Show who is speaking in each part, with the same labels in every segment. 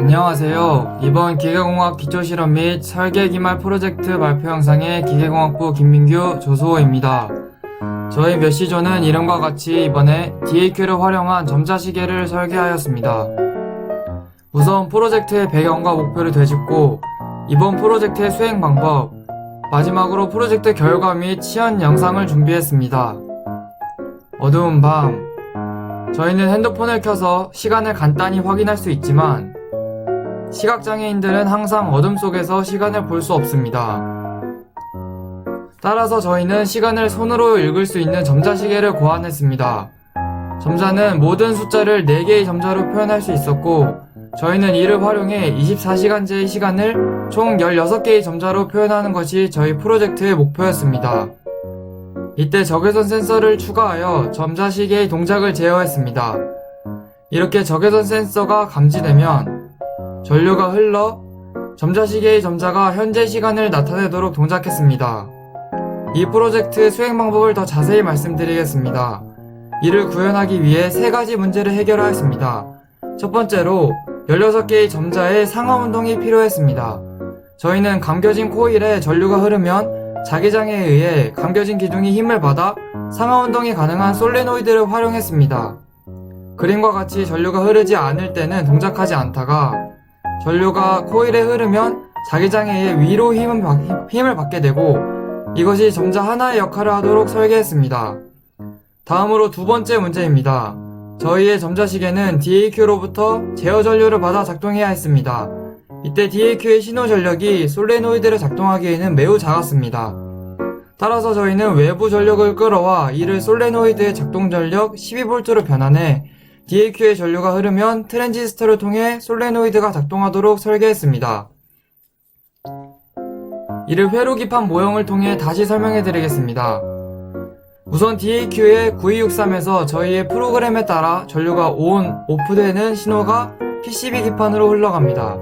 Speaker 1: 안녕하세요. 이번 기계공학 기초실험 및 설계 기말 프로젝트 발표 영상의 기계공학부 김민규 조수호입니다. 저희 메시조는 이름과 같이 이번에 DAQ를 활용한 점자시계를 설계하였습니다. 우선 프로젝트의 배경과 목표를 되짚고 이번 프로젝트의 수행 방법, 마지막으로 프로젝트 결과 및 시연 영상을 준비했습니다. 어두운 밤, 저희는 핸드폰을 켜서 시간을 간단히 확인할 수 있지만 시각장애인들은 항상 어둠 속에서 시간을 볼 수 없습니다. 따라서 저희는 시간을 손으로 읽을 수 있는 점자시계를 고안했습니다. 점자는 모든 숫자를 4개의 점자로 표현할 수 있었고, 저희는 이를 활용해 24시간제의 시간을 총 16개의 점자로 표현하는 것이 저희 프로젝트의 목표였습니다. 이때 적외선 센서를 추가하여 점자시계의 동작을 제어했습니다. 이렇게 적외선 센서가 감지되면 전류가 흘러 점자시계의 점자가 현재 시간을 나타내도록 동작했습니다. 이 프로젝트의 수행 방법을 더 자세히 말씀드리겠습니다. 이를 구현하기 위해 세 가지 문제를 해결하였습니다. 첫 번째로 16개의 점자의 상하 운동이 필요했습니다. 저희는 감겨진 코일에 전류가 흐르면 자기장에 의해 감겨진 기둥이 힘을 받아 상하 운동이 가능한 솔레노이드를 활용했습니다. 그림과 같이 전류가 흐르지 않을 때는 동작하지 않다가 전류가 코일에 흐르면 자기장에 의해 위로 힘을, 받- 힘을 받게 되고 이것이 점자 하나의 역할을 하도록 설계했습니다. 다음으로 두 번째 문제입니다. 저희의 점자시계는 DAQ로부터 제어 전류를 받아 작동해야 했습니다. 이때 DAQ의 신호 전력이 솔레노이드를 작동하기에는 매우 작았습니다. 따라서 저희는 외부 전력을 끌어와 이를 솔레노이드의 작동 전력 12V로 변환해 DAQ의 전류가 흐르면 트랜지스터를 통해 솔레노이드가 작동하도록 설계했습니다. 이를 회로기판 모형을 통해 다시 설명해 드리겠습니다. 우선 DAQ의 9263에서 저희의 프로그램에 따라 전류가 ON, OFF되는 신호가 PCB 기판으로 흘러갑니다.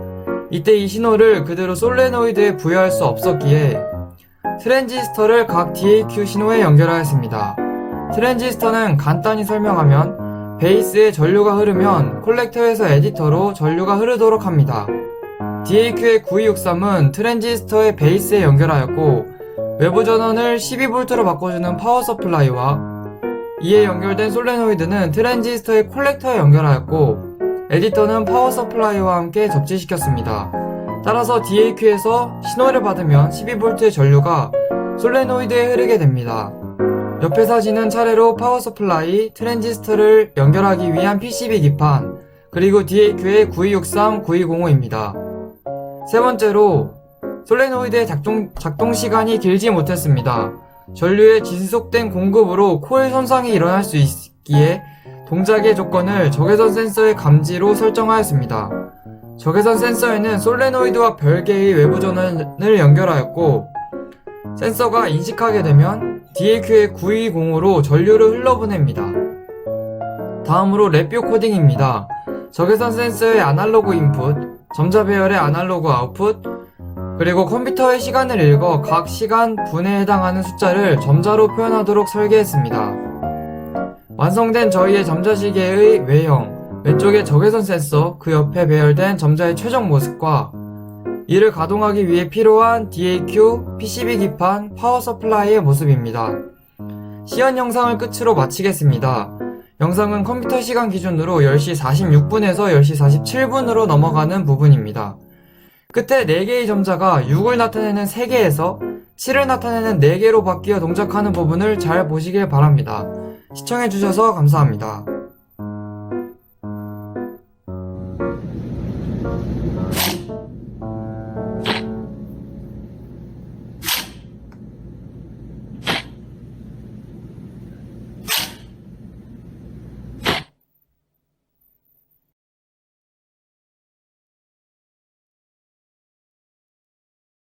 Speaker 1: 이때 이 신호를 그대로 솔레노이드에 부여할 수 없었기에 트랜지스터를 각 DAQ 신호에 연결하였습니다. 트랜지스터는 간단히 설명하면 베이스에 전류가 흐르면 콜렉터에서 에디터로 전류가 흐르도록 합니다. DAQ의 9263은 트랜지스터의 베이스에 연결하였고 외부 전원을 12V로 바꿔주는 파워 서플라이와 이에 연결된 솔레노이드는 트랜지스터의 콜렉터에 연결하였고 에디터는 파워 서플라이와 함께 접지시켰습니다. 따라서 DAQ에서 신호를 받으면 12V의 전류가 솔레노이드에 흐르게 됩니다. 옆의 사진은 차례로 파워 서플라이, 트랜지스터를 연결하기 위한 PCB 기판, 그리고 DAQ의 9263, 9205입니다. 세 번째로 솔레노이드의 작동, 작동 시간이 길지 못했습니다. 전류의 지속된 공급으로 코일 손상이 일어날 수 있기에 동작의 조건을 적외선 센서의 감지로 설정하였습니다. 적외선 센서에는 솔레노이드와 별개의 외부 전원을 연결하였고 센서가 인식하게 되면 DAQ의 9205로 전류를 흘러보냅니다. 다음으로 랩뷰 코딩입니다. 적외선 센서의 아날로그 인풋, 점자 배열의 아날로그 아웃풋, 그리고 컴퓨터의 시간을 읽어 각 시간 분에 해당하는 숫자를 점자로 표현하도록 설계했습니다. 완성된 저희의 점자시계의 외형, 왼쪽에 적외선 센서, 그 옆에 배열된 점자의 최종 모습과 이를 가동하기 위해 필요한 DAQ, PCB 기판, 파워 서플라이의 모습입니다. 시연 영상을 끝으로 마치겠습니다. 영상은 컴퓨터 시간 기준으로 10시 46분에서 10시 47분으로 넘어가는 부분입니다. 끝에 4개의 점자가 6을 나타내는 3개에서 7을 나타내는 4개로 바뀌어 동작하는 부분을 잘 보시길 바랍니다. 시청해주셔서 감사합니다.